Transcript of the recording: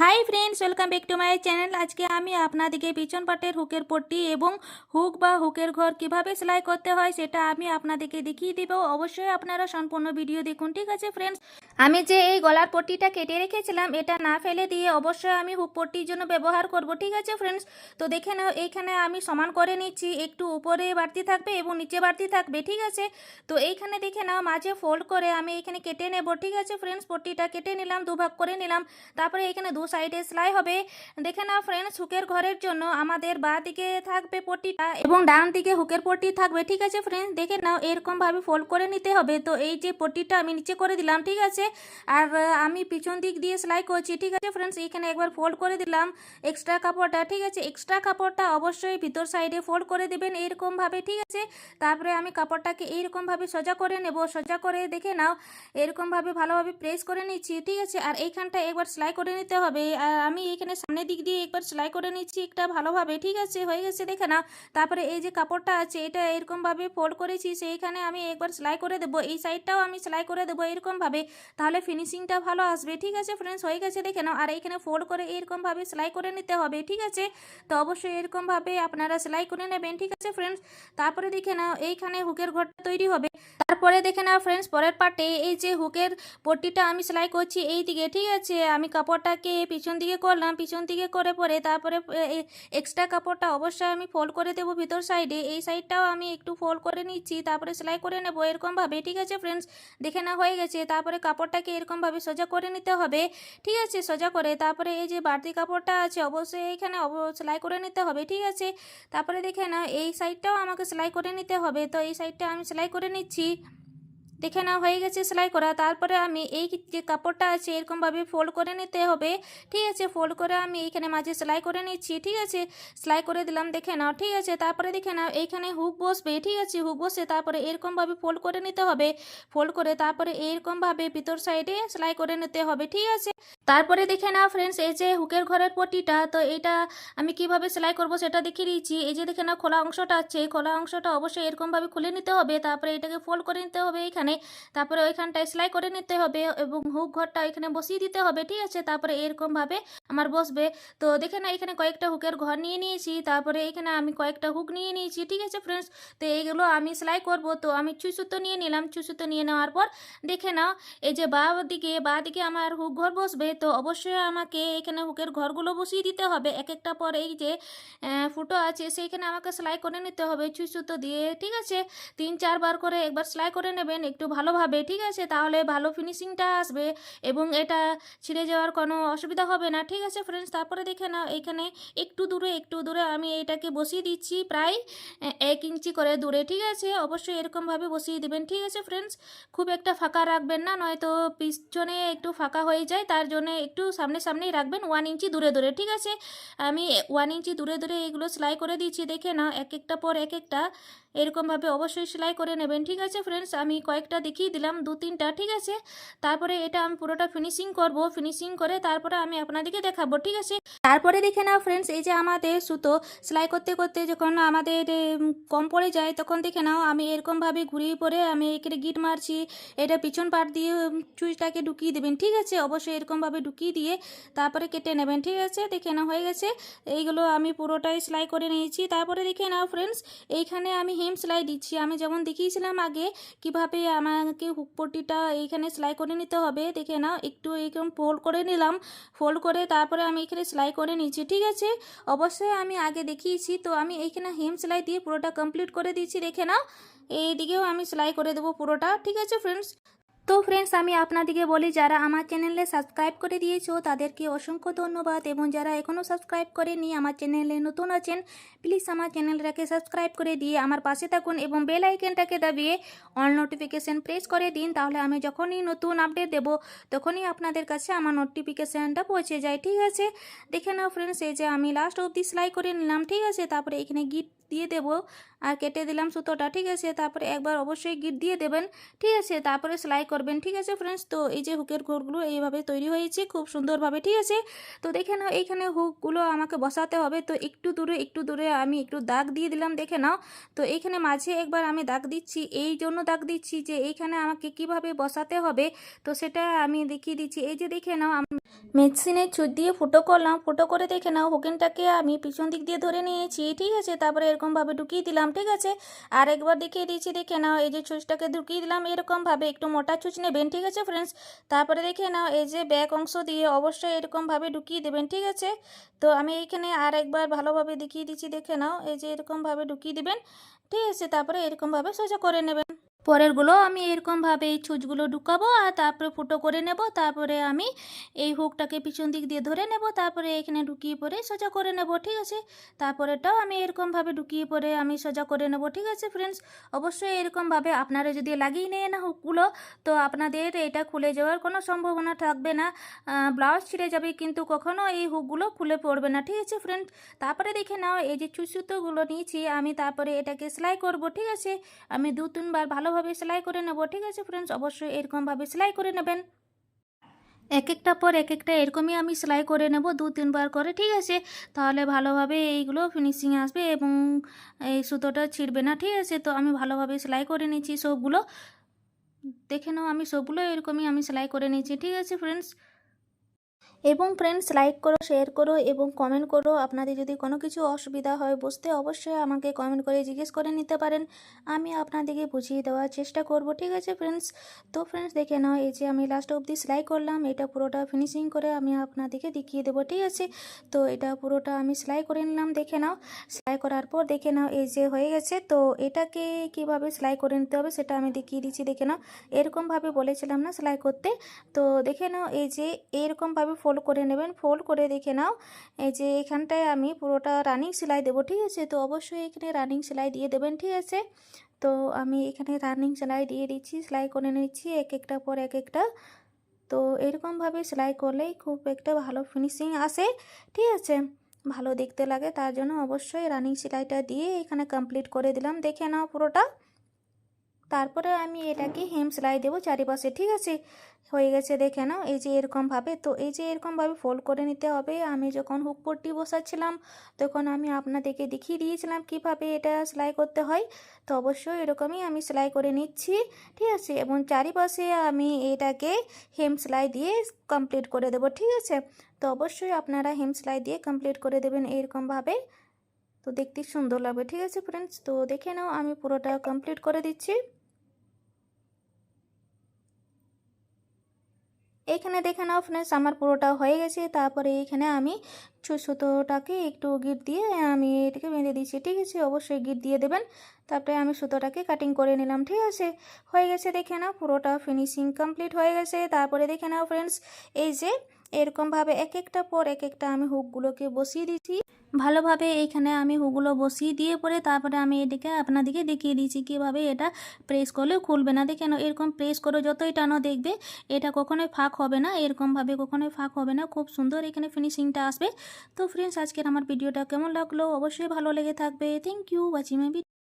Hi friends welcome back to my channel আজকে আমি আপনাদেরকে পিছন পাটের হুকের পট্টি এবং হুক বা হুকের ঘর কীভাবে সেলাই করতে হয় সেটা আমি আপনাদেরকে দেখিয়ে দেব। অবশ্যই আপনারা সম্পূর্ণ ভিডিও দেখুন, ঠিক আছে ফ্রেন্ডস আমি যে এই গলার পট্টিটা কেটে রেখেছিলাম, এটা না ফেলে দিয়ে অবশ্যই আমি হুক পট্টির জন্য ব্যবহার করব, ঠিক আছে ফ্রেন্ডস তো দেখে নাও, এইখানে আমি সমান করে নিচ্ছি, একটু উপরে বাড়তি থাকবে এবং নিচে বাড়তি থাকবে, ঠিক আছে? তো এইখানে দেখে নাও, মাঝে ফোল্ড করে আমি এখানে কেটে নেব, ঠিক আছে ফ্রেন্ডস পট্টিটা কেটে নিলাম, দুভাগ করে নিলাম, তারপরে এখানে দু সাইডে সেলাই হবে। দেখে নাও ফ্রেন্ডস হুকের ঘরের জন্য আমাদের বা দিকে থাকবে পট্টিটা এবং ডান দিকে হুকের পট্টি থাকবে, ঠিক আছে ফ্রেন্ডস দেখে নাও এরকম ভাবে ফোল্ড করে নিতে হবে। তো এই যে পট্টিটা আমি নিচে করে দিলাম, ঠিক আছে? আর আমি পিছন দিক দিয়ে সেলাই করছি, ঠিক আছে ফ্রেন্ডস এখানে একবার ফোল্ড করে দিলাম এক্সট্রা কাপড়টা, ঠিক আছে? এক্সট্রা কাপড়টা অবশ্যই ভিতর সাইডে ফোল্ড করে দেবেন এইরকম ভাবে ঠিক আছে? তারপরে আমি কাপড়টাকে এইরকম ভাবে সোজা করে নেব, সোজা করে দেখে নাও এরকম ভাবে ভালোভাবে প্রেস করে নিচ্ছি, ঠিক আছে? আর এইখানটা একবার সেলাই করে নিতে হবে। আর আমি এখানে সামনের দিক দিয়ে একবার সেলাই করে নিচ্ছি একটা ভালোভাবে, ঠিক আছে? হয়ে গেছে, দেখে না তারপরে এই যে কাপড়টা আছে, এটা এরকমভাবে ফোল্ড করেছি, সেইখানে আমি একবার সেলাই করে দেবো। এই সাইডটাও আমি সেলাই করে দেবো এরকমভাবে, তাহলে ফিনিশিংটা ভালো আসবে, ঠিক আছে ফ্রেন্ডস হয়ে গেছে, দেখে নাও। আর এইখানে ফোল্ড করে এরকমভাবে সেলাই করে নিতে হবে, ঠিক আছে? তো অবশ্যই এরকমভাবে আপনারা সেলাই করে নেবেন, ঠিক আছে ফ্রেন্ডস তারপরে দেখে নাও, এইখানে হুকের ঘরটা তৈরি হবে। তারপরে দেখে নাও ফ্রেন্ডস পরের পার্টে এই যে হুকের পট্টিটা আমি সেলাই করছি এই দিকে ঠিক আছে? আমি কাপড়টাকে পিছন দিকে করলাম, পিছন দিকে করে পরে তারপরে এক্সট্রা কাপড়টা অবশ্যই আমি ফোল্ড করে দেবো ভিতর সাইডে এই সাইডটাও আমি একটু ফোল্ড করে নিচ্ছি, তারপরে সেলাই করে নেব এরকমভাবে, ঠিক আছে ফ্রেন্ডস দেখে না হয়ে গেছে, তারপরে কাপড়টাকে এরকমভাবে সোজা করে নিতে হবে, ঠিক আছে? সোজা করে, তারপরে এই যে বাড়তি কাপড়টা আছে, অবশ্যই এইখানে সেলাই করে নিতে হবে, ঠিক আছে? তারপরে দেখে না এই সাইডটাও আমাকে সেলাই করে নিতে হবে, তো এই সাইডটা আমি সেলাই করে নিচ্ছি। দেখে না হয়ে গেছে, সেলাই করা। তারপরে আমি এই যে কাপড়টা আছে, এরকমভাবে ফোল্ড করে নিতে হবে। ঠিক আছে ফোল্ড করে আমি এইখানে মাঝে সেলাই করে নিচ্ছি, ঠিক আছে? সেলাই করে দিলাম, দেখে নাও, ঠিক আছে? তারপরে দেখে নাও, এইখানে হুক বসবে, ঠিক আছে? হুক বসে তারপরে এরকমভাবে ফোল্ড করে নিতে হবে। ফোল্ড করে তারপরে এরকমভাবে ভিতর সাইডে সেলাই করে নিতে হবে, ঠিক আছে? তারপরে দেখে নাও ফ্রেন্ডস এই যে হুকের ঘরের পটিটা, তো এটা আমি কীভাবে সেলাই করব সেটা দেখিয়ে দিচ্ছি এই যে দেখে নাও, খোলা অংশটা আছে, এই খোলা অংশটা অবশ্যই এরকমভাবে খুলে নিতে হবে। তারপরে এটাকে ফোল্ড করে নিতে হবে এখানে। তারপরে ওইখানটায় সেলাই করে নিতে হবে এবং হুক ঘরটা এখানে বসিয়ে দিতে হবে, ঠিক আছে? তারপরে এরকমভাবে আমার বসবে। তো দেখে না এখানে কয়েকটা হুকের ঘর নিয়ে নিয়েছি। তারপরে এখানে আমি কয়েকটা হুক নিয়ে নিয়েছি, ঠিক আছে ফ্রেন্ডস তো এইগুলো আমি সেলাই করব। তো আমি চুই সুতো নিয়ে নিলাম। চুই সুতো নিয়ে নেওয়ার পর দেখে নাও, এই যে বা দিকে বা দিকে আমার হুক ঘর বসবে। তো অবশ্যই আমাকে এখানে হুকের ঘরগুলো বসিয়ে দিতে হবে। এক একটা পর এই যে ফুটো আছে, সেইখানে আমাকে সেলাই করে নিতে হবে। চুই সুতো দিয়ে, ঠিক আছে? তিন, চারবার করে একবার সেলাই করে নেবেন। একটু ভালোভাবে, ঠিক আছে? তাহলে ভালো ফিনিশিংটা আসবে এবং এটা ছিঁড়ে যাওয়ার কোনো অসুবিধা হবে না, ঠিক আছে ফ্রেন্ডস তারপরে দেখে নাও, এখানে একটু দূরে একটু দূরে আমি এটাকে বসিয়ে দিচ্ছি প্রায় এক ইঞ্চি করে দূরে, ঠিক আছে? অবশ্যই এরকমভাবে বসিয়ে দেবেন, ঠিক আছে ফ্রেন্ডস খুব একটা ফাঁকা রাখবেন না, নয়তো পিছনে একটু ফাঁকা হয়ে যায়, তার জন্য একটু সামনে সামনেই রাখবেন ওয়ান ইঞ্চি দূরে দূরে, ঠিক আছে? আমি ওয়ান ইঞ্চি দূরে দূরে এগুলো সেলাই করে দিচ্ছি দেখে নাও, এক একটা পর এক একটা। এরকমভাবে অবশ্যই সেলাই করে নেবেন, ঠিক আছে ফ্রেন্ডস আমি কয়েকটা দেখিয়ে দিলাম, দু তিনটা, ঠিক আছে? তারপরে এটা আমি পুরোটা ফিনিশিং করব ফিনিশিং করে তারপরে আমি আপনাদেরকে দেখাবো, ঠিক আছে? তারপরে দেখে নাও ফ্রেন্ডস এই যে আমাদের সুতো, সেলাই করতে করতে যখন আমাদের কম পড়ে যায়, তখন দেখে নাও আমি এরকমভাবে ঘুরিয়ে পরে আমি এখানে গিট মারছি, এটা পিছন পাট দিয়ে চুইটাকে ঢুকিয়ে দেবেন, ঠিক আছে? অবশ্যই এরকমভাবে ঢুকিয়ে দিয়ে তারপরে কেটে নেবেন, ঠিক আছে? দেখে নাও হয়ে গেছে, এইগুলো আমি পুরোটাই সেলাই করে নিয়েছি। তারপরে দেখে নাও ফ্রেন্ডস এইখানে আমি হেম সেলাই দিচ্ছি। আমি যেমন দেখিয়েছিলাম আগে, কীভাবে আমাকে হুক পট্টিটা এইখানে সেলাই করে নিতে হবে, দেখে নাও, একটু এইরকম ফোল্ড করে নিলাম ফোল্ড করে তারপরে আমি এখানে সেলাই করে নিচ্ছি, ঠিক আছে? অবশ্যই আমি আগে দেখিয়েছি, তো আমি এইখানে হেম সেলাই দিয়ে পুরোটা কমপ্লিট করে দিচ্ছি, দেখে নাও, এইদিকেও আমি সেলাই করে দেবো পুরোটা, ঠিক আছে ফ্রেন্ডস তো ফ্রেন্ডস আমি আপনাদেরকে বলি, যারা আমার চ্যানেলে সাবস্ক্রাইব করে দিয়েছ, তাদেরকে অসংখ্য ধন্যবাদ এবং যারা এখনও সাবস্ক্রাইব করেনি, আমার চ্যানেলে নতুন আছেন প্লিজ আমার চ্যানেলটাকে সাবস্ক্রাইব করে দিয়ে আমার পাশে থাকুন এবং বেল আইকনটাকে দাবিয়ে অল নোটিফিকেশান প্রেস করে দিন, তাহলে আমি যখনই নতুন আপডেট দেবো, তখনই আপনাদের কাছে আমার নোটিফিকেশানটা পৌঁছে যায়, ঠিক আছে? দেখে নাও ফ্রেন্ডস এই যে আমি লাস্ট অবধি সেলাই করে নিলাম, ঠিক আছে? তারপরে এখানে গিট দিয়ে দেবো। আর কেটে দিলাম সুতোটা, ঠিক আছে? তারপরে একবার অবশ্যই গিট দিয়ে দেবেন, ঠিক আছে? তারপরে সেলাই করবেন, ঠিক আছে ফ্রেন্ডস তো এই যে হুকের ঘরগুলো এইভাবে তৈরি হয়েছে খুব সুন্দরভাবে, ঠিক আছে? তো দেখে নাও, এইখানে হুকগুলো আমাকে বসাতে হবে। তো একটু দূরে একটু দূরে আমি একটু দাগ দিয়ে দিলাম, দেখে নাও। তো এইখানে মাঝে একবার আমি দাগ দিচ্ছি, এই জন্য দাগ দিচ্ছি যে এইখানে আমাকে কীভাবে বসাতে হবে? তো সেটা আমি দেখিয়ে দিচ্ছি। এই যে দেখে নাও, আমি মেশিনে ছুট দিয়ে ফুটো করলাম। ফুটো করে দেখে নাও, হুকিনটাকে আমি পিছন দিক দিয়ে ধরে নিয়েছি, ঠিক আছে? তারপরে এরকমভাবে ঢুকিয়ে দিলাম, ঠিক আছে? আর একবার দেখিয়ে দিয়েছি, দেখে নাও, এই যে ছুঁচটাকে ঢুকিয়ে দিলাম, এরকমভাবে একটু মোটা ছুঁচ নেবেন, ঠিক আছে ফ্রেন্ডস তারপরে দেখে নাও, এই যে ব্যাক অংশ দিয়ে অবশ্যই এরকমভাবে ঢুকিয়ে দেবেন, ঠিক আছে? তো আমি এইখানে আর একবার ভালোভাবে দেখিয়ে দিচ্ছি দেখে নাও, এই যে এরকমভাবে ঢুকিয়ে দেবেন, ঠিক আছে? তারপরে এরকমভাবে সোজা করে নেবেন। পরেরগুলো আমি এরকমভাবে এই ছুঁচগুলো ঢুকাবো আর তারপরে ফুটো করে নেব। তারপরে আমি এই হুকটাকে পিছন দিক দিয়ে ধরে নেব। তারপরে এখানে ঢুকিয়ে পরে সোজা করে নেব, ঠিক আছে? তারপরেটাও আমি এরকমভাবে ঢুকিয়ে পরে আমি সোজা করে নেব, ঠিক আছে ফ্রেন্ডস অবশ্যই এরকমভাবে আপনারা যদি লাগিয়ে নেয় না হুকগুলো, তো আপনাদের এটা খুলে যাওয়ার কোনো সম্ভাবনা থাকবে না। ব্লাউজ ছিঁড়ে যাবে কিন্তু কখনো এই হুকগুলো খুলে পড়বে না, ঠিক আছে ফ্রেন্ড তারপরে দেখে নাও, এই যে সুতোগুলো নিয়েছি, আমি তারপরে এটাকে সেলাই করব, ঠিক আছে? আমি দু তিনবার ভালোভাবে সেলাই করে নেব, ঠিক আছে ফ্রেন্ডস অবশ্যই এরকমভাবে সেলাই করে নেবেন। এক একটা পর এক একটা এরকমই আমি সেলাই করে নেব, দু, তিনবার করে, ঠিক আছে? তাহলে ভালোভাবে এইগুলো ফিনিশিং আসবে এবং এই সুতোটা ছিঁড়বে না, ঠিক আছে? তো আমি ভালোভাবে সেলাই করে নিচ্ছি সবগুলো। দেখে নাও আমি সবগুলো এরকমই আমি সেলাই করে নিয়েছি, ঠিক আছে ফ্রেন্ডস এবং ফ্রেন্ডস লাইক করো শেয়ার করো এবং কমেন্ট করো। আপনাদের যদি কোনো কিছু অসুবিধা হয় বুঝতে অবশ্যই আমাকে কমেন্ট করে জিজ্ঞেস করে নিতে পারেন। আমি আপনাদেরকে বুঝিয়ে দেওয়ার চেষ্টা করব, ঠিক আছে ফ্রেন্ডস তো ফ্রেন্ডস দেখে নাও, এই যে আমি লাস্ট অবধি সেলাই করলাম, এটা পুরোটা ফিনিশিং করে আমি আপনাদেরকে দেখিয়ে দেবো, ঠিক আছে? তো এটা পুরোটা আমি সেলাই করে নিলাম, দেখে নাও। সেলাই করার পর দেখে নাও, এই যে হয়ে গেছে। তো এটাকে কীভাবে সেলাই করে নিতে হবে সেটা আমি দেখিয়ে দিচ্ছি, দেখে নাও। এরকমভাবে বলেছিলাম না সেলাই করতে। তো দেখে নাও, এই যে এরকমভাবে ফোল্ড করে নেবেন। ফোল্ড করে দেখে নাও। এই যে এখানটায় আমি পুরোটা রানিং সেলাই দেবো, ঠিক আছে? তো অবশ্যই এখানে রানিং সেলাই দিয়ে দেবেন, ঠিক আছে? তো আমি এখানে রানিং সেলাই দিয়ে দিচ্ছি, সেলাই করে নিচ্ছি এক একটা পর এক একটা। তো এরকমভাবে সেলাই করলেই খুব একটা ভালো ফিনিশিং আসে, ঠিক আছে? ভালো দেখতে লাগে, তার জন্য অবশ্যই রানিং সেলাইটা দিয়ে এখানে কমপ্লিট করে দিলাম। দেখে নাও পুরোটা। তারপরে আমি এটাকে হেম সেলাই দেবো চারিপাশে, ঠিক আছে? হয়ে গেছে, দেখে নাও, এই যে এরকমভাবে। তো এই যে এরকমভাবে ফোল্ড করে নিতে হবে। আমি যখন হুক পট্টি বসাচ্ছিলাম, তখন আমি আপনাদেরকে দেখিয়ে দিয়েছিলাম কীভাবে এটা সেলাই করতে হয়। তো অবশ্যই এরকমই আমি সেলাই করে নিচ্ছি, ঠিক আছে? এবং চারিপাশে আমি এটাকে হেম সেলাই দিয়ে কমপ্লিট করে দেবো, ঠিক আছে? তো অবশ্যই আপনারা হেম সেলাই দিয়ে কমপ্লিট করে দেবেন এরকমভাবে। তো দেখতে সুন্দর লাগবে, ঠিক আছে ফ্রেন্ডস তো দেখে নাও, আমি পুরোটা কমপ্লিট করে দিচ্ছি। এখানে দেখে নাও ফ্রেন্ডস আমার পুরোটা হয়ে গেছে। তারপরে এখানে আমি সুতোটাকে একটু গিট দিয়ে আমি এটাকে বেঁধে দিচ্ছি, ঠিক আছে? অবশ্যই গিট দিয়ে দেবেন। তারপরে আমি সুতোটাকে কাটিং করে নিলাম, ঠিক আছে? হয়ে গেছে, দেখে নাও পুরোটা ফিনিশিং কমপ্লিট হয়ে গেছে। তারপরে দেখে নাও ফ্রেন্ডস এই যে এরকমভাবে এক একটা পর এক একটা আমি হুকগুলোকে বসিয়ে দিচ্ছি ভালোভাবে এইখানে আমি হুকগুলো বসিয়ে দিয়ে পরে তারপরে আমি এদিকে আপনাদেরকে দেখিয়ে দিচ্ছি কীভাবে এটা প্রেস করলে খুলবে না। দেখে নাও এরকম প্রেস করো যতই টানো দেখবে এটা কখনোই ফাঁক হবে না, এরকমভাবে কখনোই ফাঁক হবে না। খুব সুন্দর এখানে ফিনিশিংটা আসবে। তো ফ্রেন্ডস আজকের আমার ভিডিওটা কেমন লাগল? অবশ্যই ভালো লেগে থাকবে। Thank you watching my